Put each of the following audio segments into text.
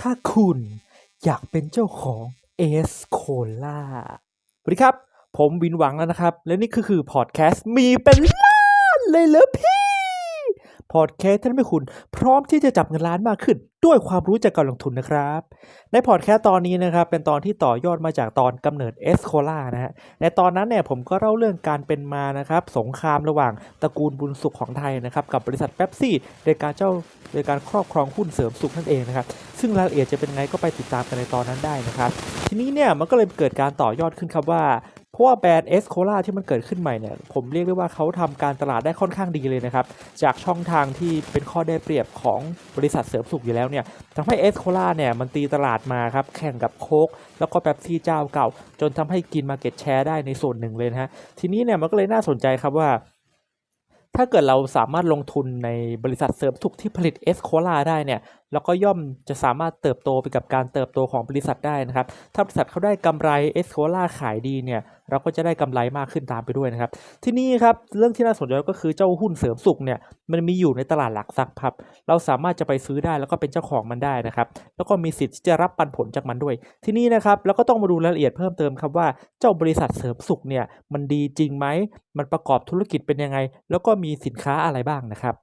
ถ้าคุณอยากเป็นเจ้าของเอสโคล่าสวัสดีครับ ผมวินหวังแล้วนะครับ และนี่คือคือพอดแคสต์มีเป็นล้านเลยเหรอพี่ พอดแคสต์ที่ทำให้คุณพร้อมที่จะจับเงินล้านมากขึ้น ด้วยความรู้จากการลงทุนนะครับ ในพอดแคสต์ตอนนี้นะครับ เป็นตอนที่ต่อยอดมาจากตอนกำเนิดเอสโคล่านะฮะในตอนนั้นเนี่ยผมก็เล่าเรื่องการเป็นมานะครับสงครามระหว่างตระกูลบุญสุขของไทยนะครับกับบริษัทเป๊ปซี่โดยการเจ้าโดยการครอบครองหุ้นเสริมสุขนั่นเองนะครับซึ่งรายละเอียดจะเป็นไงก็ไปติดตามกันในตอนนั้นได้นะครับ ทีนี้เนี่ยมันก็เลยเกิดการต่อยอดขึ้นครับว่า ราะว่าแบรนด์เอสโคล่าที่มันเกิดขึ้นใหม่เนี่ย ผมเรียกได้ว่าเขาทำการตลาดได้ค่อนข้างดีเลยนะครับ จากช่องทางที่เป็นข้อได้เปรียบของบริษัทเสริมสุขอยู่แล้วเนี่ยทำให้เอสโคล่าเนี่ยมันตีตลาดมาครับ แข่งกับโค้กแล้วก็แป๊บซี่เจ้าเก่า จนทำให้กินมาเก็ตแชร์ได้ในส่วนหนึ่งเลยนะฮะ ทีนี้เนี่ยมันก็เลยน่าสนใจครับว่าถ้าเกิดเราสามารถลงทุนในบริษัทเสริมสุขที่ผลิตเอสโคลาได้เนี่ย แล้วก็ย่อมจะสามารถเติบโตไปกับการเติบโตของบริษัทได้นะครับ ถ้าบริษัทเขาได้กำไรเอสโคล่าขายดีเนี่ยเราก็จะได้กำไรมากขึ้นตามไปด้วยนะครับ ที่นี่ครับเรื่องที่น่าสนใจก็คือเจ้าหุ้นเสริมสุขเนี่ยมันมีอยู่ในตลาดหลักทรัพย์ครับเราสามารถจะไปซื้อได้แล้วก็เป็นเจ้าของมันได้นะครับ แล้วก็มีสิทธิ์ที่จะรับปันผลจากมันด้วย ที่นี่นะครับแล้วก็ต้องมาดูรายละเอียดเพิ่มเติมครับว่าเจ้าบริษัทเสริมสุขเนี่ยมันดีจริงไหมมันประกอบธุรกิจเป็นยังไง แล้วก็มีสินค้าอะไรบ้างนะครับ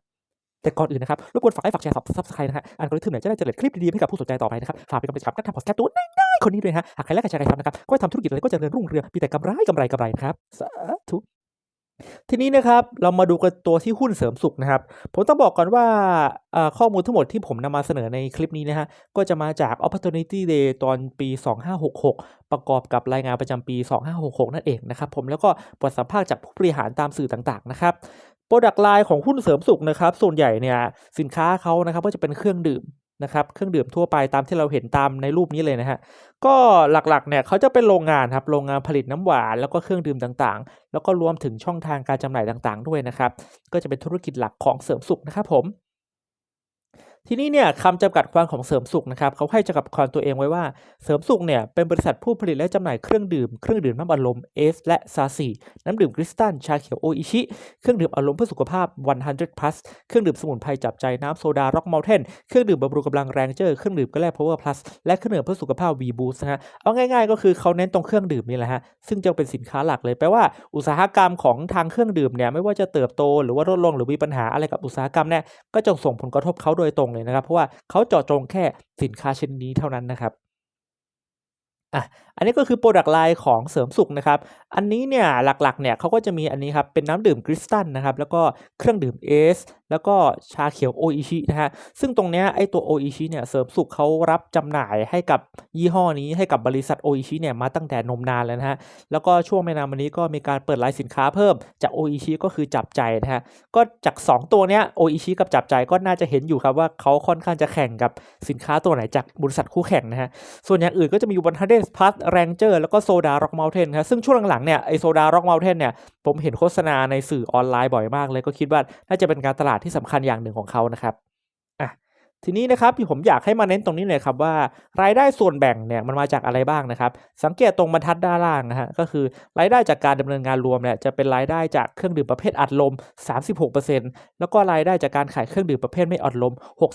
แต่ก่อนอื่นนะครับ รบกวนฝากให้ฝากแชร์ซับสไครต์นะฮะอัลกริทึมเนี่ยจะได้เจริญคลิปดีๆให้กับผู้สนใจต่อไปนะครับ ฝากเป็นกำลังใจกับการทำพอดแคสต์ตัวน้อยๆคนนี้ด้วยฮะ หากใครและใครแชร์ใครทำนะครับ ก็ให้ทำธุรกิจอะไรก็จเจริญรุ่งเรืองมีแต่กำไรกำไรกำไรนะครับ สาธุ ทีนี้นะครับ เรามาดูกันตัวที่หุ้นเสริมสุขนะครับ ผมต้องบอกก่อนว่าข้อมูลทั้งหมดที่ผมนำมาเสนอในคลิปนี้นะฮะ ก็จะมาจาก Opportunity Day ตอนปี 2566 ประกอบกับรายงานประจำปี 2566 นั่นเองนะครับ ผม แล้วก็บทสัมภาษณ์จากผู้บริหารตามสื่อต่างๆ นะครับ โปรดักต์ไลน์ของหุ้นเสริมสุขนะครับ ส่วนใหญ่เนี่ยสินค้าเขานะครับก็จะเป็นเครื่องดื่มนะครับเครื่องดื่มทั่วไปตามที่เราเห็นตามในรูปนี้เลยนะฮะก็หลักๆเนี่ยเขาจะเป็นโรงงานครับโรงงานผลิตน้ำหวานแล้วก็เครื่องดื่มต่างๆ แล้วก็รวมถึงช่องทางการจำหน่ายต่างๆ ด้วยนะครับ ก็จะเป็นธุรกิจหลักของเสริมสุขนะครับผม ทีนี้เนี่ยคำจำกัดความของเสริมสุขนะครับเขาให้จำกัดความตัวเองไว้ว่าเสริมสุขเนี่ยเป็นบริษัทผู้ผลิตและจำหน่ายเครื่องดื่มเครื่องดื่มน้ำอัดลมเอสและซาซีน้ำดื่มคริสตัลชาเขียวโออิชิเครื่องดื่มอารมณ์เพื่อสุขภาพ 100 plus เครื่องดื่มสมุนไพรจับใจน้ำโซดาร็อกเมลเทนเครื่องดื่มบำรุงกำลังแรงเจอร์เครื่องดื่มกระแลพาวเวอร์พลัสและเครื่องดื่มเพื่อสุขภาพวีบูสนะฮะเอาง่ายๆ ก็คือเขาเน้นตรงเครื่องดื่มนี่แหละฮะซึ่งจะเป็นสินค้าหลักเลยแปลว่าอุตสาหกรรมของทางเครื่องดื่มเนี่ยไม่ว่าจะเติบโตหรือว่าลดลงหรือมีปัญหาอะไรกับอุตสาหกรรมเนี่ยก็จะส่งผลกระทบเขาโดยตรงเลยนะครับ เพราะว่าเขาเจาะจงแค่สินค้าชิ้นนี้เท่านั้นนะครับ อะอันนี้ก็คือโปรดักต์ไลน์ของเสริมสุขนะครับ อันนี้เนี่ยหลักๆเนี่ยเขาก็จะมีอันนี้ครับเป็นน้ำดื่มคริสตัลนะครับ แล้วก็เครื่องดื่มเอสแล้วก็ชาเขียวโออิชินะฮะ ซึ่งตรงเนี้ยไอตัวโออิชิเนี่ยเสริมสุขเขารับจำหน่ายให้กับยี่ห้อนี้ให้กับบริษัทโออิชิเนี่ยมาตั้งแต่นมนานแล้วนะฮะ แล้วก็ช่วงไม่นานมานี้ก็มีการเปิดไลน์สินค้าเพิ่มจากโออิชิก็คือจับใจนะฮะ ก็จาก 2 ตัวเนี้ยโออิชิกับจับใจก็น่าจะเห็นอยู่ครับว่าเขาค่อนข้างจะแข่งกับสินค้าตัวไหนจากบริษัทคู่แข่งนะฮะ ส่วนอย่างอื่นก็จะมีวันทันเดนพลัสแรงเจอร์แล้วก็โซดาร็อกเมลเทนครับซึ่งช่วงหลังๆเนี่ยไอโซดาร็อกเมลเทนเนี่ยผมเห็นโฆษณาในสื่อออนไลน์บ่อยมากเลยก็คิดว่าน่าจะเป็นการตลาดที่สำคัญอย่างหนึ่งของเขานะครับ ทีนี้นะครับผมอยากให้มาเน้นตรงนี้เลยครับว่ารายได้ส่วนแบ่งเนี่ยมันมาจากอะไรบ้างนะครับ สังเกตตรงบรรทัดด้านล่างนะฮะก็คือรายได้จากการดำเนินงานรวมเนี่ยจะเป็นรายได้จากเครื่องดื่มประเภทอัดลม 36%แล้วก็รายได้จากการขายเครื่องดื่มประเภทไม่อัดลม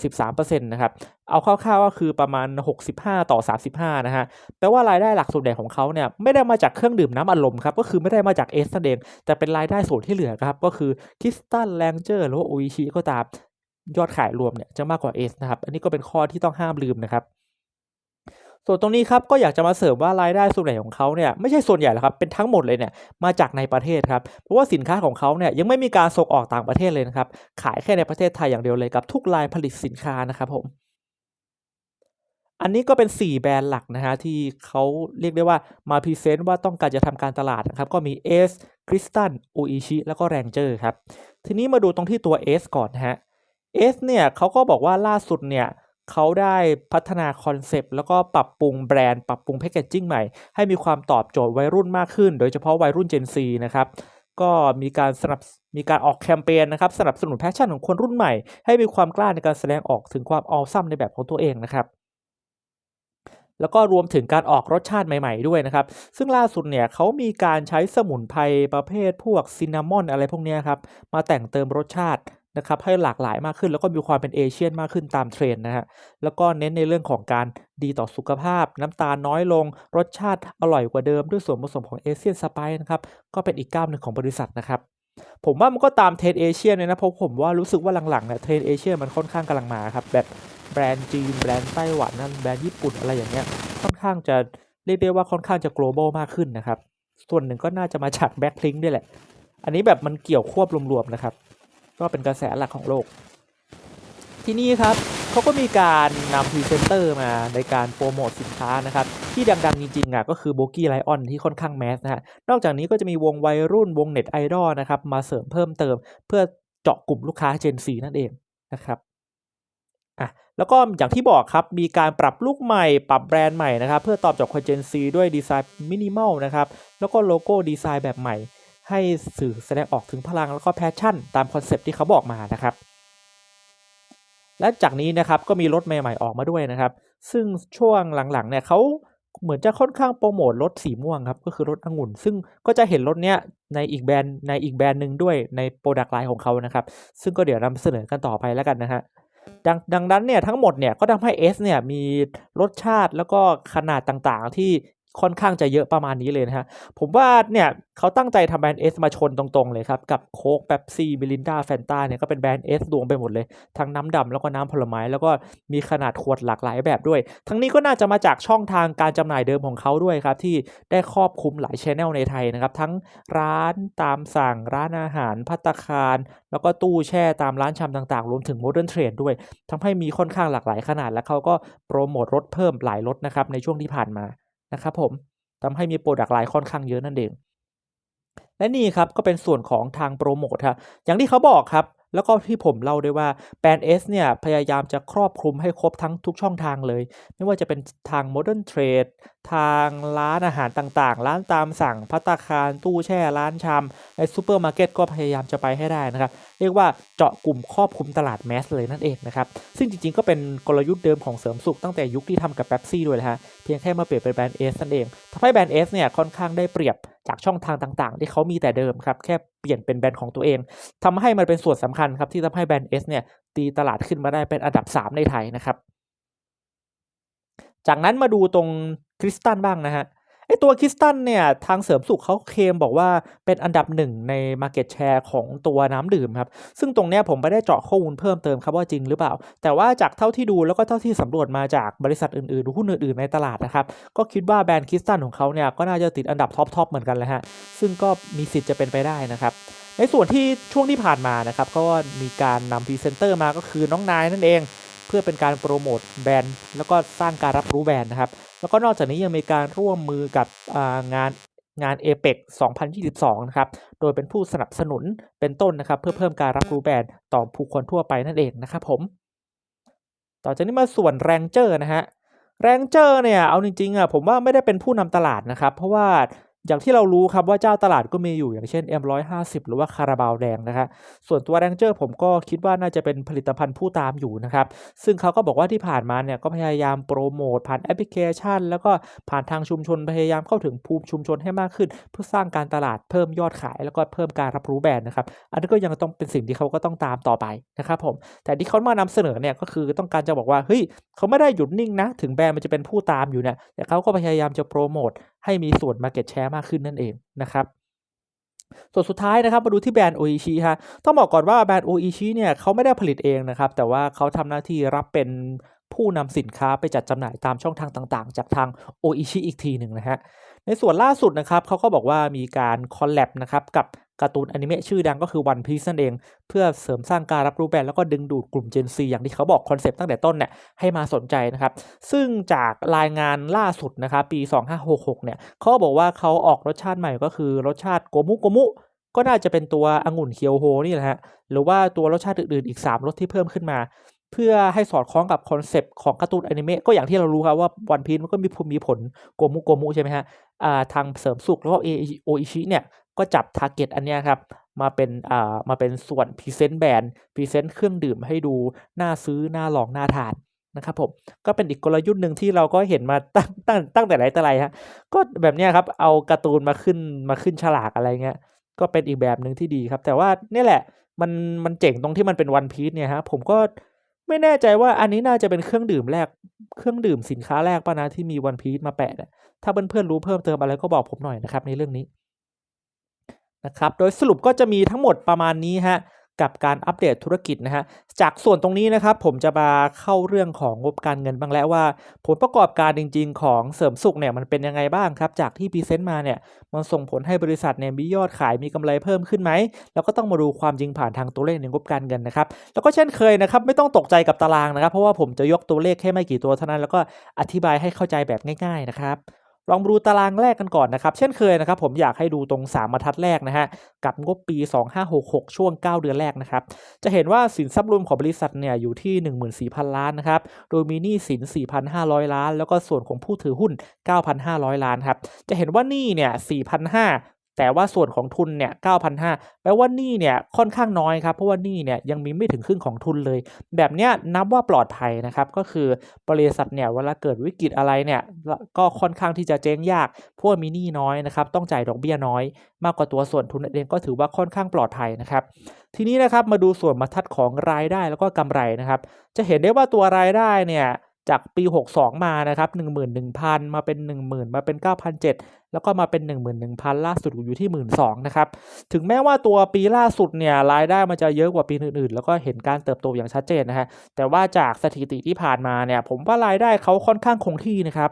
63%นะครับเอาคร่าวๆก็คือประมาณ 65 ต่อ 35 นะฮะแปลว่ารายได้หลักส่วนใหญ่ของเขาเนี่ยไม่ได้มาจากเครื่องดื่มน้ำอัดลมครับก็คือไม่ได้มาจากเอสนั่นเองแต่เป็นรายได้ส่วนที่เหลือครับก็คือคริสตัลแรงเจอร์หรือว่าโออิชิก็ตาม ยอดขายรวมเนี่ยจะมากกว่าเอสนะครับ อันนี้ก็เป็นข้อที่ต้องห้ามลืมนะครับส่วนตรงนี้ครับก็อยากจะมาเสริมว่ารายได้ส่วนใหญ่ของเขาเนี่ยไม่ใช่ส่วนใหญ่หรอกครับเป็นทั้งหมดเลยเนี่ยมาจากในประเทศครับเพราะว่าสินค้าของเขาเนี่ยยังไม่มีการส่งออกต่างประเทศเลยนะครับขายแค่ในประเทศไทยอย่างเดียวเลยกับทุกรายผลิตสินค้านะครับผมอันนี้ก็เป็น 4 แบรนด์หลักนะฮะที่เขาเรียกได้ว่ามาพรีเซนต์ว่าต้องการจะทำการตลาดนะครับก็มี S Crystal o i c h i แล้วก็ Ranger ครับทีนี้มาดูตรงที่ตัว S ก่อนนะฮะ S เนี่ยเขาก็บอกว่าล่าสุดเนี่ยเขาได้พัฒนาคอนเซปต์แล้วก็ปรับปรุงแบรนด์ ปรับปรุงแพคเกจจิ้งใหม่ ให้มีความตอบโจทย์วัยรุ่นมากขึ้น โดยเฉพาะวัยรุ่น Gen Z นะครับก็มีการสนับมีการออกแคมเปญนะครับสนับสนุนแพชชั่นของคนรุ่นใหม่ ให้มีความกล้าในการแสดงออกถึงความออซัมในแบบของตัวเองนะครับแล้วก็รวมถึงการออกรสชาติใหม่ๆด้วยนะครับ ซึ่งล่าสุดเนี่ยเขามีการใช้สมุนไพรประเภทพวกซินนามอนอะไรพวกนี้ครับ มาแต่งเติมรสชาติ นะครับให้หลากหลายมากขึ้น แล้วก็มีความเป็นเอเชียนมากขึ้นตามเทรนนะฮะแล้วก็เน้นในเรื่องของการดีต่อสุขภาพ น้ำตาลน้อยลง รสชาติอร่อยกว่าเดิมด้วยส่วนผสมของเอเชียนสไปซ์นะครับก็เป็นอีกก้าวหนึ่งของบริษัทนะครับผมว่ามันก็ตามเทรนเอเชียเลยนะเพราะผมว่ารู้สึกว่าหลังๆเนี่ยเทรนเอเชียมันค่อนข้างกำลังมาครับแบบแบรนด์จีนแบรนด์ไต้หวันนั่นแบรนด์ญี่ปุ่นอะไรอย่างเงี้ยค่อนข้างจะเรียกได้ว่าค่อนข้างจะ global มากขึ้นนะครับส่วนหนึ่งก็น่าจะมาจากแบ็คลิงด้วยแหละ อันนี้แบบมันเกี่ยวควบรวมๆนะครับ ก็เป็นกระแสหลักของโลก ที่นี่ครับเขาก็มีการนำพรีเซนเตอร์มาในการโปรโมทสินค้านะครับ ที่ดังๆจริงๆอะก็คือโบกี้ไลออนที่ค่อนข้างแมสนะฮะนอกจากนี้ก็จะมีวงวัยรุ่นวงเน็ตไอดอลนะครับมาเสริมเพิ่มเติม เพื่อเจาะกลุ่มลูกค้า Gen 4นั่นเองนะครับอะแล้วก็อย่างที่บอกครับมีการปรับลุคใหม่ ปรับแบรนด์ใหม่นะครับ เพื่อตอบโจทย์คน Gen 4ด้วยดีไซน์มินิมอลนะครับ แล้วก็โลโก้ดีไซน์แบบใหม่ ให้สื่อแสดงออกถึงพลังแล้วก็แพชชั่น ตามคอนเซปต์ที่เขาบอกมานะครับและจากนี้นะครับก็มีรถใหม่ ๆ ออกมาด้วยนะครับ ซึ่งช่วงหลังๆเนี่ยเขาเหมือนจะค่อนข้างโปรโมทรถสีม่วงครับก็คือรถองุ่น ซึ่งก็จะเห็นรถเนี้ยในอีกแบรนด์ในอีกแบรนด์หนึ่งด้วยในโปรดักต์ไลน์ของเขานะครับ ซึ่งก็เดี๋ยวนำเสนอกันต่อไปแล้วกันนะฮะดังดังนั้นเนี่ยทั้งหมดเนี่ยก็ทำให้ S เนี่ยมีรสชาติแล้วก็ขนาดต่างๆ ที่ ค่อนข้างจะเยอะประมาณนี้เลยนะฮะ ผมว่าเนี่ยเขาตั้งใจทำแบรนด์ S มาชนตรงๆเลยครับ กับโค้กเป๊ปซี่มิลินดาแฟนตาเนี่ยก็เป็นแบรนด์ S รวมไปหมดเลย ทั้งน้ำดำแล้วก็น้ำผลไม้ แล้วก็มีขนาดขวดหลากหลายแบบด้วย ทั้งนี้ก็น่าจะมาจากช่องทางการจำหน่ายเดิมของเขาด้วยครับ ที่ได้ครอบคลุมหลายชแนลในไทยนะครับ ทั้งร้านตามสั่งร้านอาหารพัตคาร แล้วก็ตู้แช่ตามร้านชำต่างๆ รวมถึงโมเดิร์นเทรดด้วยทำให้มีค่อนข้างหลากหลายขนาด และเขาก็โปรโมทรถเพิ่มหลายรถนะครับในช่วงที่ผ่านมา นะครับผมทำให้มีโปรดักต์ไลน์ค่อนข้างเยอะนั่นเอง และนี่ครับก็เป็นส่วนของทางโปรโมทฮะอย่างที่เขาบอกครับ แล้วก็ที่ผมเล่าด้วยว่าแบรนด์ S เนี่ยพยายามจะครอบคลุมให้ครบทั้งทุกช่องทางเลย ไม่ว่าจะเป็นทาง Modern Trade ทางร้านอาหารต่างๆ ร้านตามสั่งพัตคารตู้แช่ร้านชำในซูเปอร์มาร์เก็ตก็พยายามจะไปให้ได้นะครับ เรียกว่าเจาะกลุ่มครอบคลุมตลาดแมสเลยนั่นเองนะครับ ซึ่งจริงๆ ก็เป็นกลยุทธ์เดิมของเสริมสุขตั้งแต่ยุคที่ทำกับ p ป๊บซี่ด้วยนะฮะ เพียงแค่มาเปลี่ยนเป็นแบรนด์ S นั่นเองทำให้แบรนด์ S เนี่ยค่อนข้างได้เปรียบจากช่องทางต่างๆ ที่เขามีแต่เดิมครับ แค่เปลี่ยนเป็นแบรนด์ของตัวเองทำให้มันเป็นส่วนสำคัญครับที่ทำให้แบรนด์ S เนี่ยตีตลาดขึ้นมาได้เป็นอันดับ 3 ในไทยนะครับจากนั้นมาดูตรง คริสตันบ้างนะฮะไอตัวคริสตันเนี่ยทางเสริมสุขเขาเคมบอกว่าเป็นอันดับหนึ่งใน Market Share ของตัวน้ำดื่มครับ ซึ่งตรงเนี้ยผมไม่ได้เจาะข้อมูลเพิ่มเติมครับว่าจริงหรือเปล่า แต่ว่าจากเท่าที่ดูแล้วก็เท่าที่สำรวจมาจากบริษัทอื่นๆหรือหุ้นอื่นๆในตลาดนะครับก็คิดว่าแบรนด์คริสตันของเขาเนี่ยก็น่าจะติดอันดับท็อปๆเหมือนกันเลยฮะซึ่งก็มีสิทธิ์จะเป็นไปได้นะครับในส่วนที่ช่วงที่ผ่านมานะครับก็มีการนำพรีเซนเตอร์มาก็คือน้องนายนั่นเอง เพื่อเป็นการโปรโมทแบรนด์แล้วก็สร้างการรับรู้แบรนด์นะครับ แล้วก็นอกจากนี้ยังมีการร่วมมือกับงานงาน APEC 2022 นะครับ โดยเป็นผู้สนับสนุนเป็นต้นนะครับ เพื่อเพิ่มการรับรู้แบรนด์ต่อผู้คนทั่วไปนั่นเองนะครับผม ต่อจากนี้มาส่วนแรงเจอร์นะฮะแรงเจอร์เนี่ย เอาจริงๆอะผมว่าไม่ได้เป็นผู้นำตลาดนะครับ เพราะว่า อย่างที่เรารู้ครับว่าเจ้าตลาดก็มีอยู่อย่างเช่น M150 หรือว่าคาราบาวแดงนะครับส่วนตัวแรงเจอร์ผมก็คิดว่าน่าจะเป็นผลิตภัณฑ์ผู้ตามอยู่นะครับ ซึ่งเขาก็บอกว่าที่ผ่านมาเนี่ยก็พยายามโปรโมทผ่านแอปพลิเคชัน แล้วก็ผ่านทางชุมชนพยายามเข้าถึงภูมิชุมชนให้มากขึ้น เพื่อสร้างการตลาดเพิ่มยอดขาย แล้วก็เพิ่มการรับรู้แบรนด์นะครับ อันนี้ก็ยังต้องเป็นสิ่งที่เขาก็ต้องตามต่อไปนะครับผม แต่ที่เขามานำเสนอเนี่ยก็คือต้องการจะบอกว่าเฮ้ยเขาไม่ได้หยุดนิ่งนะ ถึงแบรนด์มันจะเป็นผู้ตามอยู่เนี่ยแต่เขาก็พยายามจะโปรโมท ให้มีส่วน Market Share มากขึ้นนั่นเองนะครับส่วนสุดท้ายนะครับมาดูที่แบรนด์โออิชิฮะต้องบอกก่อนว่าแบรนด์โออิชิเนี่ยเขาไม่ได้ผลิตเองนะครับ แต่ว่าเขาทำหน้าที่รับเป็นผู้นำสินค้าไปจัดจำหน่ายตามช่องทางต่างๆ จากทางโออิชิอีกทีหนึ่งนะฮะในส่วนล่าสุดนะครับเขาก็บอกว่ามีการคอลแลบนะครับกับ การ์ตูนอนิเมะชื่อดังก็คือ One Piece นั่นเอง เพื่อเสริมสร้างการรับรู้แบรนด์แล้วก็ดึงดูดกลุ่ม Gen Z อย่างที่เขาบอกคอนเซปต์ตั้งแต่ต้นเนี่ยให้มาสนใจนะครับ ซึ่งจากรายงานล่าสุดนะครับปี 2566 เนี่ยเขาบอกว่าเขาออกรสชาติใหม่ก็คือรสชาติโกมุโกมุก็น่าจะเป็นตัวองุ่นเคียวโฮนี่แหละฮะหรือว่าตัวรสชาติอื่นๆอีก 3รสที่เพิ่มขึ้นมาเพื่อให้สอดคล้องกับคอนเซปต์ของการ์ตูนอนิเมะก็อย่างที่เรารู้ครับว่าวันพี e มันก็มีมีผลโกมุโกมุใช่ไหมฮะทางเสริมสุขแล้วก็โออิชิเนี่ย ก็จับทาร์เก็ตอันเนี้ยครับมาเป็นอ่ามาเป็นส่วนพรีเซนต์แบรนด์พรีเซนต์เครื่องดื่มให้ดูน่าซื้อน่าลองน่าทานนะครับผมก็เป็นอีกกลยุทธ์หนึ่งที่เราก็เห็นมาตั้งตั้งตั้งแต่ไหนแต่ไรฮะก็แบบเนี้ยครับเอาการ์ตูนมาขึ้นมาขึ้นฉลากอะไรเงี้ยก็เป็นอีกแบบหนึ่งที่ดีครับ แต่ว่านี่แหละมันมันเจ๋งตรงที่มันเป็นวันพีซเนี่ยฮะผมก็ไม่แน่ใจว่าอันนี้น่าจะเป็นเครื่องดื่มแรกเครื่องดื่มสินค้าแรกป่ะนะที่มีวันพีซมาแปะเนี่ยถ้าเพื่อนๆรู้เพิ่มเติมอะไรก็บอกผมหน่อยนะครับในเรื่องนี้ นะครับ โดยสรุปก็จะมีทั้งหมดประมาณนี้ฮะกับการอัปเดตธุรกิจนะฮะ จากส่วนตรงนี้นะครับ ผมจะมาเข้าเรื่องของงบการเงินบ้างแล้วว่า ผลประกอบการจริง ๆ ของเสริมสุขเนี่ยมันเป็นยังไงบ้างครับ จากที่พรีเซนต์มาเนี่ยมันส่งผลให้บริษัทเนี่ยมียอดขายมีกำไรเพิ่มขึ้นไหม แล้วก็ต้องมาดูความจริงผ่านทางตัวเลขในงบการเงินนะครับ แล้วก็เช่นเคยนะครับไม่ต้องตกใจกับตารางนะครับ เพราะว่าผมจะยกตัวเลขแค่ไม่กี่ตัวเท่านั้นแล้วก็อธิบายให้เข้าใจแบบง่าย ๆนะครับ ลองดูตารางแรกกันก่อนนะครับ เช่นเคยนะครับ ผมอยากให้ดูตรง 3 บรรทัดแรกนะฮะ กับงบปี 2566 ช่วง 9 เดือนแรกนะครับ จะเห็นว่าสินทรัพย์รวมของบริษัทเนี่ยอยู่ที่ 14,000 ล้านนะครับ โดยมีหนี้สิน 4,500 ล้าน แล้วก็ส่วนของผู้ถือหุ้น 9,500 ล้านครับ จะเห็นว่าหนี้เนี่ย4,500 แต่ว่าส่วนของทุนเนี่ย9,500แปลว่านี้เนี่ยค่อนข้างน้อยครับเพราะว่านี้เนี่ยยังมีไม่ถึงครึ่งของทุนเลย แบบเนี้ยนับว่าปลอดภัยนะครับก็คือบริษัทเนี่ยเวลาเกิดวิกฤตอะไรเนี่ยก็ค่อนข้างที่จะเจ๊งยากเพราะว่ามีหนี้น้อยนะครับต้องจ่ายดอกเบี้ยน้อย มากกว่าตัวส่วนทุนเองก็ถือว่าค่อนข้างปลอดภัยนะครับทีนี้นะครับมาดูส่วนบรรทัดของรายได้แล้วก็กำไรนะครับจะเห็นได้ว่าตัวรายได้เนี่ย จากปี 62 มานะครับ 11,000 มาเป็น 10,000 มาเป็น9,700แล้วก็มาเป็น 11,000 ล่าสุดอยู่ที่ 12,000 นะครับ ถึงแม้ว่าตัวปีล่าสุดเนี่ยรายได้มันจะเยอะกว่าปีอื่นๆ แล้วก็เห็นการเติบโตอย่างชัดเจนนะฮะ แต่ว่าจากสถิติที่ผ่านมาเนี่ย ผมว่ารายได้เขาค่อนข้างคงที่นะครับ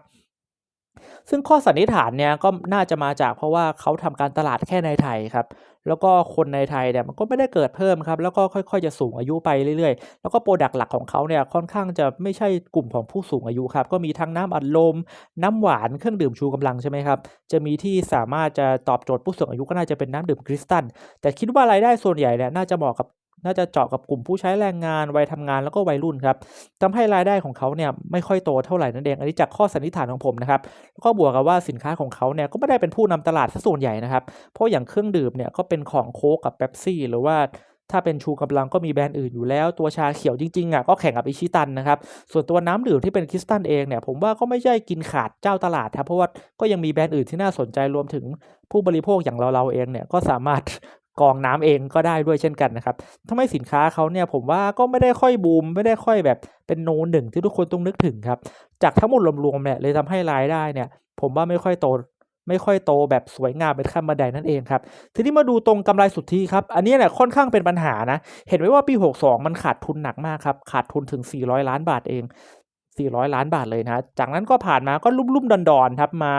ซึ่งข้อสันนิษฐานเนี่ยก็น่าจะมาจากเพราะว่าเขาทำการตลาดแค่ในไทยครับ แล้วก็คนในไทยเนี่ยมันก็ไม่ได้เกิดเพิ่มครับ แล้วก็ค่อยๆจะสูงอายุไปเรื่อยๆ แล้วก็โปรดักต์หลักของเขาเนี่ยค่อนข้างจะไม่ใช่กลุ่มของผู้สูงอายุครับ ก็มีทั้งน้ำอัดลม น้ำหวานเครื่องดื่มชูกำลังใช่ไหมครับ จะมีที่สามารถจะตอบโจทย์ผู้สูงอายุก็น่าจะเป็นน้ำดื่มคริสตัลแต่คิดว่ารายได้ส่วนใหญ่เนี่ยน่าจะเหมาะกับ น่าจะเจาะกับกลุ่มผู้ใช้แรงงานวัยทำงานแล้วก็วัยรุ่นครับทำให้รายได้ของเขาเนี่ยไม่ค่อยโตเท่าไหร่นั่นเองอันนี้จากข้อสันนิษฐานของผมนะครับแล้วก็บวกกับว่าสินค้าของเขาเนี่ยก็ไม่ได้เป็นผู้นำตลาดซะส่วนใหญ่นะครับ เพราะอย่างเครื่องดื่มเนี่ยก็เป็นของโค้กกับเป๊ปซี่หรือว่าถ้าเป็นชูกำลังก็มีแบรนด์อื่นอยู่แล้ว ตัวชาเขียวจริงๆอะก็แข่งกับอิชิตันนะครับ ส่วนตัวน้ำดื่มที่เป็นคริสตัลเองเนี่ยผมว่าก็ไม่ใช่กินขาดเจ้าตลาดครับเพราะว่าก็ยังมีแบรนด์อื่นที่น่าสนใจรวมถึงผู้บริโภคอย่างเราๆเองเนี่ยก็สามารถ กองน้ำเองก็ได้ด้วยเช่นกันนะครับทำให้สินค้าเขาเนี่ยผมว่าก็ไม่ได้ค่อยบูม ไม่ได้ค่อยแบบเป็นโนหนึ่งที่ทุกคนต้องนึกถึงครับ จากทั้งหมดรวมๆเนี่ยเลยทำให้รายได้เนี่ย ผมว่าไม่ค่อยโตไม่ค่อยโตแบบสวยงามเป็นขั้นบันไดนั่นเองครับ ทีนี้มาดูตรงกำไรสุทธิครับ อันนี้เนี่ยค่อนข้างเป็นปัญหานะ เห็นไหมว่าปี 62 มันขาดทุนหนักมากครับ ขาดทุนถึง 400 ล้านบาทเอง 400 ล้านบาทเลยนะ จากนั้นก็ผ่านมาก็ลุ่มๆดอนๆครับ มา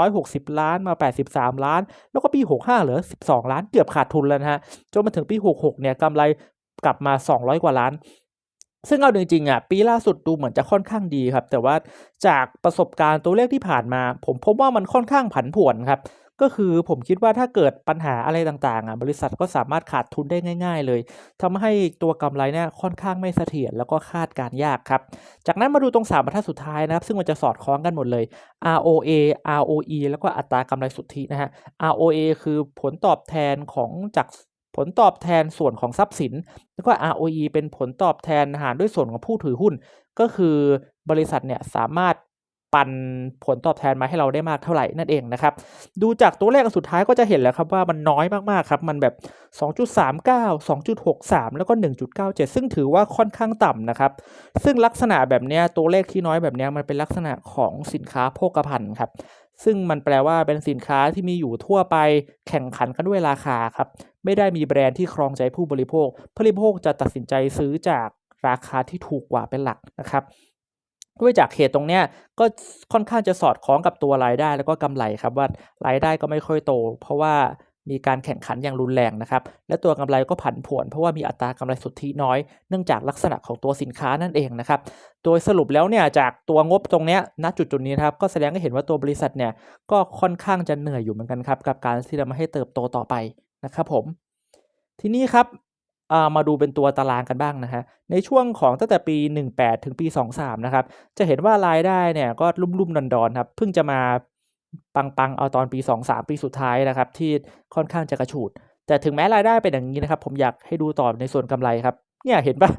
160 ล้านมา 83 ล้าน แล้วก็ปี 65 เหลือ 12 ล้าน เกือบขาดทุนแล้วนะฮะ จนมาถึงปี 66 เนี่ยกำไรกลับมา 200 กว่าล้าน ซึ่งเอาจริงๆอะปีล่าสุดดูเหมือนจะค่อนข้างดีครับ แต่ว่าจากประสบการณ์ตัวเลขที่ผ่านมา ผมพบว่ามันค่อนข้างผันผวนครับ ก็คือผมคิดว่าถ้าเกิดปัญหาอะไรต่างๆอะบริษัทก็สามารถขาดทุนได้ง่าย ๆ เลยทำให้ตัวกำไรเนี่ยค่อนข้างไม่เสถียรแล้วก็คาดการยากครับ จากนั้นมาดูตรงสามบรรทัดสุดท้ายนะครับ ซึ่งมันจะสอดคล้องกันหมดเลย ROA ROE แล้วก็อัตรากำไรสุทธินะฮะ ROA คือผลตอบแทนของจากผลตอบแทนส่วนของทรัพย์สิน แล้วก็ ROE เป็นผลตอบแทนหารด้วยส่วนของผู้ถือหุ้น ก็คือบริษัทเนี่ยสามารถ ปันผลตอบแทนมาให้เราได้มากเท่าไหร่นั่นเองนะครับ ดูจากตัวเลขสุดท้ายก็จะเห็นแล้วครับว่ามันน้อยมากๆครับ มันแบบ 2.39 2.63 แล้วก็ 1.97 ซึ่งถือว่าค่อนข้างต่ำนะครับ ซึ่งลักษณะแบบนี้ตัวเลขที่น้อยแบบนี้มันเป็นลักษณะของสินค้าโภคภัณฑ์ครับซึ่งมันแปลว่าเป็นสินค้าที่มีอยู่ทั่วไปแข่งขันกันด้วยราคาครับ ไม่ได้มีแบรนด์ที่ครองใจผู้บริโภคผู้บริโภคจะตัดสินใจซื้อจากราคาที่ถูกกว่าเป็นหลักนะครับ ด้วยจากเหตุตรงเนี้ยก็ค่อนข้างจะสอดคล้องกับตัวรายได้แล้วก็กำไรครับว่ารายได้ก็ไม่ค่อยโต เพราะว่ามีการแข่งขันอย่างรุนแรงนะครับและตัวกำไรก็ผันผวนเพราะว่ามีอัตรากำไรสุทธิน้อย เนื่องจากลักษณะของตัวสินค้านั่นเองนะครับโดยสรุปแล้วเนี่ยจากตัวงบตรงเนี้ยณจุดจุดนี้นะครับก็แสดงให้เห็นว่าตัวบริษัทเนี่ยก็ค่อนข้างจะเหนื่อยอยู่เหมือนกันครับกับการที่จะมาให้เติบโตต่อไปนะครับผม ทีนี้ครับามาดูเป็นตัวตารางกันบ้างนะฮะ ในช่วงของตั้งแต่ปี 18 ถึงปี 23 นะครับ จะเห็นว่ารายได้เนี่ยก็ลุ่มๆดอนๆครับ เพิ่งจะมาปังๆ เอาตอนปี 23 ปีสุดท้ายนะครับ ที่ค่อนข้างจะกระฉูด แต่ถึงแม้รายได้เป็นอย่างนี้นะครับ ผมอยากให้ดูต่อในส่วนกำไรครับ เนี่ยเห็นปะ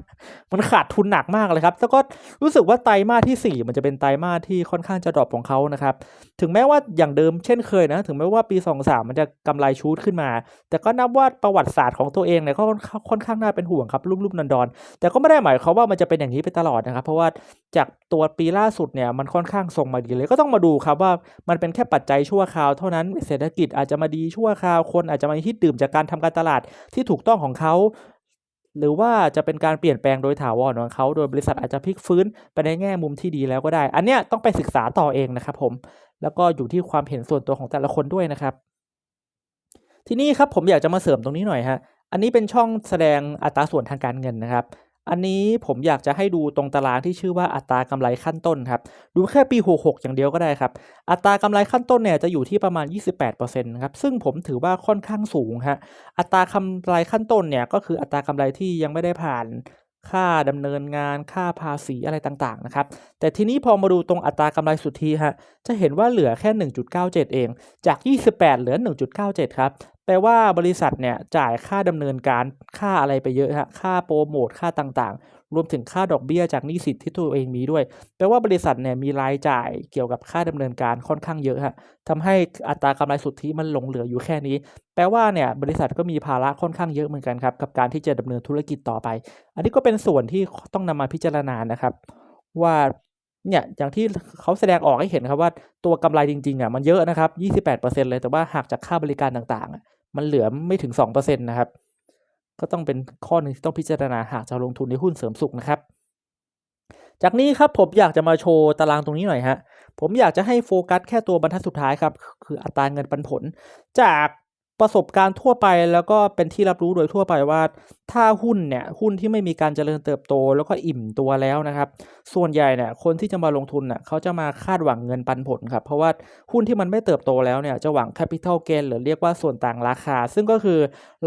มันขาดทุนหนักมากเลยครับ แล้วก็รู้สึกว่าไตรมาสที่ 4 มันจะเป็นไตรมาสที่ค่อนข้างจะดรอปของเขานะครับ ถึงแม้ว่าอย่างเดิมเช่นเคยนะ ถึงแม้ว่าปี 23 มันจะกำไรชูดขึ้นมา แต่ก็นับว่าประวัติศาสตร์ของตัวเองเนี่ยก็ค่อนข้างน่าเป็นห่วงครับรุ่มๆดอนๆแต่ก็ไม่ได้หมายความว่ามันจะเป็นอย่างนี้ไปตลอดนะครับ เพราะว่าจากตัวปีล่าสุดเนี่ยมันค่อนข้างส่งมาดีเลย ก็ต้องมาดูครับว่ามันเป็นแค่ปัจจัยชั่วคราวเท่านั้น เศรษฐกิจอาจจะมาดีชั่วคราว คนอาจจะมาฮิตดื่มจากการทำการตลาดที่ถูกต้องของเขา หรือว่าจะเป็นการเปลี่ยนแปลงโดยถาวรของเขาโดยบริษัทอาจจะพลิกฟื้นไปในแง่มุมที่ดีแล้วก็ได้ อันเนี้ยต้องไปศึกษาต่อเองนะครับผม แล้วก็อยู่ที่ความเห็นส่วนตัวของแต่ละคนด้วยนะครับ ทีนี้ครับผมอยากจะมาเสริมตรงนี้หน่อยฮะ อันนี้เป็นช่องแสดงอัตราส่วนทางการเงินนะครับ อันนี้ผมอยากจะให้ดูตรงตารางที่ชื่อว่าอัตรากำไรขั้นต้นครับ ดูแค่ปี 66 อย่างเดียวก็ได้ครับ อัตรากำไรขั้นต้นเนี่ยจะอยู่ที่ประมาณ 28%นะครับ ซึ่งผมถือว่าค่อนข้างสูงฮะ อัตรากำไรขั้นต้นเนี่ยก็คืออัตรากำไรที่ยังไม่ได้ผ่านค่าดำเนินงานค่าภาษีอะไรต่างๆนะครับ แต่ทีนี้พอมาดูตรงอัตรากำไรสุทธิฮะจะเห็นว่าเหลือแค่ 1.97 เอง จาก 28 เหลือ 1.97 ครับ แปลว่าบริษัทเนี่ยจ่ายค่าดำเนินการค่าอะไรไปเยอะฮะค่าโปรโมทค่าต่างๆ รวมถึงค่าดอกเบี้ยจากหนี้สินที่ตัวเองมีด้วย แปลว่าบริษัทเนี่ยมีรายจ่ายเกี่ยวกับค่าดำเนินการค่อนข้างเยอะฮะทำให้อัตรากำไรสุทธิมันหลงเหลืออยู่แค่นี้ แปลว่าเนี่ยบริษัทก็มีภาระค่อนข้างเยอะเหมือนกันครับกับการที่จะดำเนินธุรกิจต่อไป อันนี้ก็เป็นส่วนที่ต้องนำมาพิจารณานะครับ ว่า เนี่ยอย่างที่เขาแสดงออกให้เห็นครับว่าตัวกำไรจริงๆอะมันเยอะนะครับ 28%เลยแต่ว่าหักจากค่าบริการต่างๆ มันเหลือไม่ถึง 2%นะครับ ก็ต้องเป็นข้อหนึ่งที่ต้องพิจารณาหากจะลงทุนในหุ้นเสริมสุขนะครับ จากนี้ครับผมอยากจะมาโชว์ตารางตรงนี้หน่อยฮะผมอยากจะให้โฟกัสแค่ตัวบรรทัดสุดท้ายครับคืออัตราเงินปันผล จาก ประสบการณ์ทั่วไปแล้วก็เป็นที่รับรู้โดยทั่วไปว่า ถ้าหุ้นเนี่ยหุ้นที่ไม่มีการเจริญเติบโต แล้วก็อิ่มตัวแล้วนะครับ ส่วนใหญ่เนี่ยคนที่จะมาลงทุนน่ะเขาจะมาคาดหวังเงินปันผลครับเพราะว่าหุ้นที่มันไม่เติบโตแล้วเนี่ยจะหวัง capital gain หรือเรียกว่าส่วนต่างราคา ซึ่งก็คือ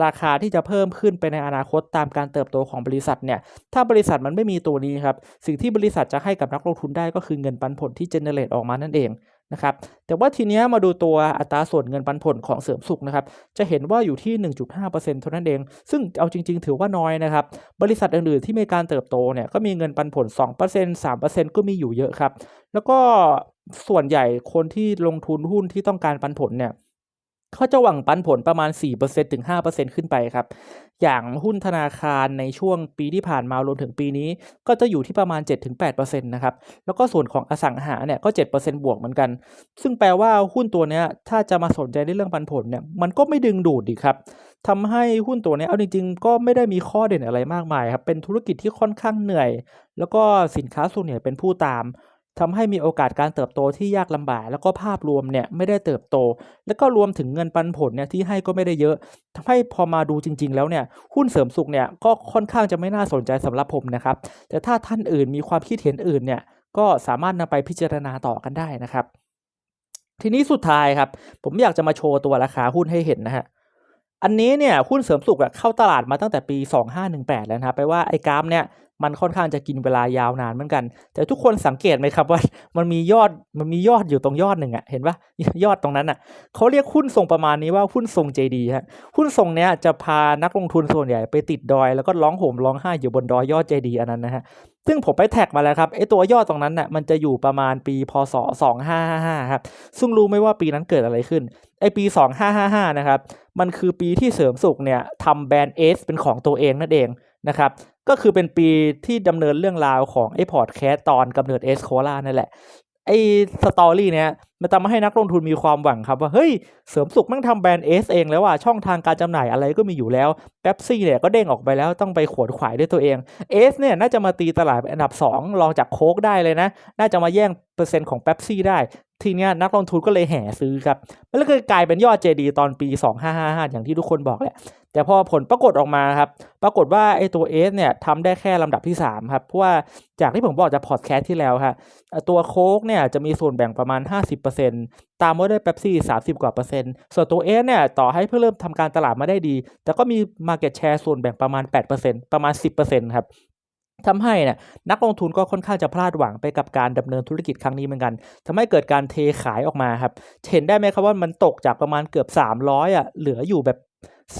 ราคาที่จะเพิ่มขึ้นไปในอนาคตตามการเติบโตของบริษัทเนี่ยถ้าบริษัทมันไม่มีตัวนี้ครับสิ่งที่บริษัทจะให้กับนักลงทุนได้ก็คือเงินปันผลที่ generate ออกมานั่นเอง นะครับแต่ว่าทีนี้มาดูตัวอัตราส่วนเงินปันผลของเสริมสุขนะครับจะเห็นว่าอยู่ที่ 1.5%เท่านั้นเอง ซึ่งเอาจริง ๆ ถือว่าน้อยนะครับบริษัทอื่นๆที่มีการเติบโตเนี่ยก็มีเงินปันผล 2% 3%ก็มีอยู่เยอะครับแล้วก็ส่วนใหญ่คนที่ลงทุนหุ้นที่ต้องการปันผลเนี่ย เขาจะหวังปันผลประมาณ 4%ถึง 5%ขึ้นไปครับ อย่างหุ้นธนาคารในช่วงปีที่ผ่านมารวมถึงปีนี้ ก็จะอยู่ที่ประมาณ 7-8%นะครับ แล้วก็ส่วนของอสังหาเนี่ยก็ 7%บวกเหมือนกัน ซึ่งแปลว่าหุ้นตัวนี้ถ้าจะมาสนใจในเรื่องปันผลเนี่ย มันก็ไม่ดึงดูดดีครับทำให้หุ้นตัวนี้เอาจริง ๆ ก็ไม่ได้มีข้อเด่นอะไรมากมายครับ เป็นธุรกิจที่ค่อนข้างเหนื่อย แล้วก็สินค้าส่วนใหญ่เป็นผู้ตาม ทำให้มีโอกาสการเติบโตที่ยากลำบาก แล้วก็ภาพรวมเนี่ยไม่ได้เติบโต แล้วก็รวมถึงเงินปันผลเนี่ยที่ให้ก็ไม่ได้เยอะทำให้พอมาดูจริง ๆ แล้วเนี่ยหุ้นเสริมสุขเนี่ยก็ค่อนข้างจะไม่น่าสนใจสำหรับผมนะครับ แต่ถ้าท่านอื่นมีความคิดเห็นอื่นเนี่ยก็สามารถนำไปพิจารณาต่อกันได้นะครับ ทีนี้สุดท้ายครับ ผมอยากจะมาโชว์ตัวราคาหุ้นให้เห็นนะฮะอันนี้เนี่ยหุ้นเสริมสุขเข้าตลาดมาตั้งแต่ปี 2518 แล้วนะครับแปลว่าไอ้กราฟเนี่ย มันค่อนข้างจะกินเวลายาวนานเหมือนกัน แต่ทุกคนสังเกตไหมครับว่ามันมียอดมันมียอดอยู่ตรงยอดหนึ่งอะเห็นปะยอดตรงนั้นอะเขาเรียกหุ้นทรงประมาณนี้ว่าหุ้นทรงเจดีฮะหุ้นทรงเนี้ยจะพานักลงทุนส่วนใหญ่ไปติดดอย แล้วก็ร้องโหมร้องไห้อยู่บนดอยยอดเจดีอันนั้นนะฮะซึ่งผมไปแท็กมาแล้วครับไอตัวยอดตรงนั้นน่ะมันจะอยู่ประมาณปีพศ 2555 ครับ ซึ่งรู้ไหมว่าปีนั้นเกิดอะไรขึ้น ไอปี 2555 นะครับ มันคือปีที่เสริมสุขเนี่ยทำแบรนด์เอสเป็นของตัวเองนั่นเองนะครับ ก็คือเป็นปีที่ดำเนินเรื่องราวของไอ้พอดแคสตอนกำเนิดเอสโคลานั่นแหละ ไอ้สตอรี่เนี้ยมันทำให้นักลงทุนมีความหวังครับว่า เฮ้ย เสริมสุขมั่งทำแบรนด์เอสเองแล้วว่าช่องทางการจำหน่ายอะไรก็มีอยู่แล้วแป๊บซี่เนี่ยก็เด้งออกไปแล้วต้องไปขวนขวายด้วยตัวเองเอสเนี่ยน่าจะมาตีตลาดอันดับ 2 รองจากโค้กได้เลยนะ น่าจะมาแย่งเปอร์เซ็นต์ของแป๊บซี่ได้ทีเนี้ยนักลงทุนก็เลยแห่ซื้อครับ มันก็กลายเป็นยอด JD ตอนปี 2555 อย่างที่ทุกคนบอกแหละ แต่พอผลปรากฏออกมาครับ ปรากฏว่าไอ้ตัว S เนี่ยทำได้แค่ลำดับที่ 3 ครับ เพราะว่าจากที่ผมบอกจากพอดแคสต์ที่แล้วครับตัวโค้กเนี่ยจะมีส่วนแบ่งประมาณ 50%ตามมาด้วยเป๊ปซี่ 30 กว่าเปอร์เซ็นต์ ส่วนตัว S เนี่ยต่อให้เพิ่งเริ่มทำการตลาดมาได้ดี แต่ก็มี Market Share ส่วนแบ่งประมาณ 8%ประมาณ 10%ครับทำให้เนี่ยนักลงทุนก็ค่อนข้างจะพลาดหวังไปกับการดำเนินธุรกิจครั้งนี้เหมือนกันทำให้เกิดการเทขายออกมาครับ เห็นได้ไหมครับว่ามันตกจากประมาณเกือบ 300อะเหลืออยู่แบบ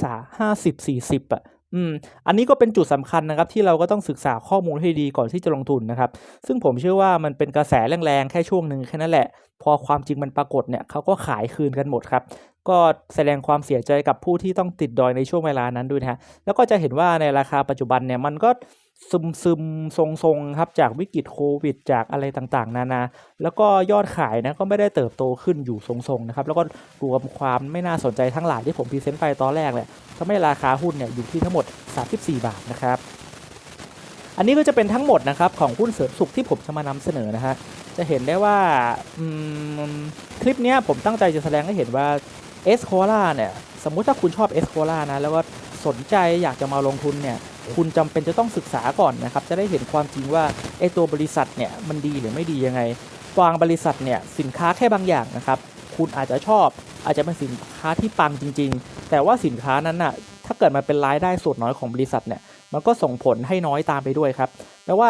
สาห้าสิบสี่สิบอะอืมอันนี้ก็เป็นจุดสำคัญนะครับที่เราก็ต้องศึกษาข้อมูลให้ดีก่อนที่จะลงทุนนะครับ ซึ่งผมเชื่อว่ามันเป็นกระแสแรงๆ แค่ช่วงหนึ่งแค่นั้นแหละ พอความจริงมันปรากฏเนี่ยเขาก็ขายคืนกันหมดครับ ก็แสดงความเสียใจกับผู้ที่ต้องติดดอยในช่วงเวลานั้นด้วยนะฮะแล้วก็จะเห็นว่าในราคาปัจจุบันเนี่ยมันก็ ซึมซึมๆทรงๆครับจากวิกฤตโควิด จากอะไรต่างๆ นานา แล้วก็ยอดขายนะก็ไม่ได้เติบโตขึ้นอยู่ทรงๆนะครับ แล้วก็รวมความไม่น่าสนใจทั้งหลายที่ผมพรีเซนต์ไปตอนแรกเนี่ยทำให้ราคาหุ้นเนี่ยอยู่ที่ทั้งหมด 34 บาทนะครับ อันนี้ก็จะเป็นทั้งหมดนะครับของหุ้นเสริมสุขที่ผมจะมานำเสนอนะฮะจะเห็นได้ว่าคลิปนี้ผมตั้งใจจะแสดงให้เห็นว่าเอสโคล่าเนี่ยสมมุติถ้าคุณชอบเอสโคล่านะแล้วก็สนใจอยากจะมาลงทุนเนี่ย คุณจำเป็นจะต้องศึกษาก่อนนะครับ จะได้เห็นความจริงว่าไอตัวบริษัทเนี่ยมันดีหรือไม่ดียังไงบางบริษัทเนี่ยสินค้าแค่บางอย่างนะครับ คุณอาจจะชอบ อาจจะเป็นสินค้าที่ปังจริง ๆ แต่ว่าสินค้านั้นน่ะถ้าเกิดมันเป็นรายได้ส่วนน้อยของบริษัทเนี่ยมันก็ส่งผลให้น้อยตามไปด้วยครับแปลว่า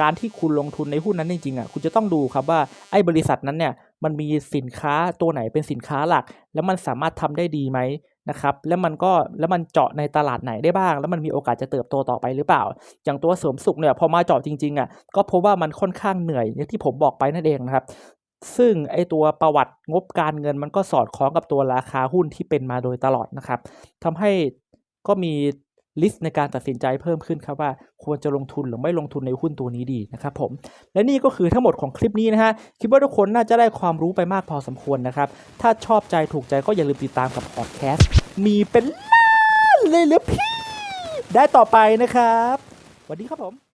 การที่คุณลงทุนในหุ้นนั้นจริงๆอะคุณจะต้องดูครับว่าไอ้บริษัทนั้นเนี่ยมันมีสินค้าตัวไหนเป็นสินค้าหลัก แล้วมันสามารถทำได้ดีไหม นะครับแล้วมันก็แล้วมันเจาะในตลาดไหนได้บ้าง แล้วมันมีโอกาสจะเติบโตต่อไปหรือเปล่า อย่างตัวเสริมสุขเนี่ยพอมาเจาะจริงๆอะก็พบว่ามันค่อนข้างเหนื่อยอย่างที่ผมบอกไปนั่นเองนะครับซึ่งไอตัวประวัติงบการเงินมันก็สอดคล้องกับตัวราคาหุ้นที่เป็นมาโดยตลอดนะครับทำให้ก็มี ลิสต์ในการตัดสินใจเพิ่มขึ้นครับว่าควรจะลงทุนหรือไม่ลงทุนในหุ้นตัวนี้ดีนะครับผมและนี่ก็คือทั้งหมดของคลิปนี้นะฮะคิดว่าทุกคนน่าจะได้ความรู้ไปมากพอสมควรนะครับถ้าชอบใจถูกใจก็อย่าลืมติดตามกับพอดแคสต์มีเป็นล้านเลยหรือพี่ได้ต่อไปนะครับสวัสดีครับผม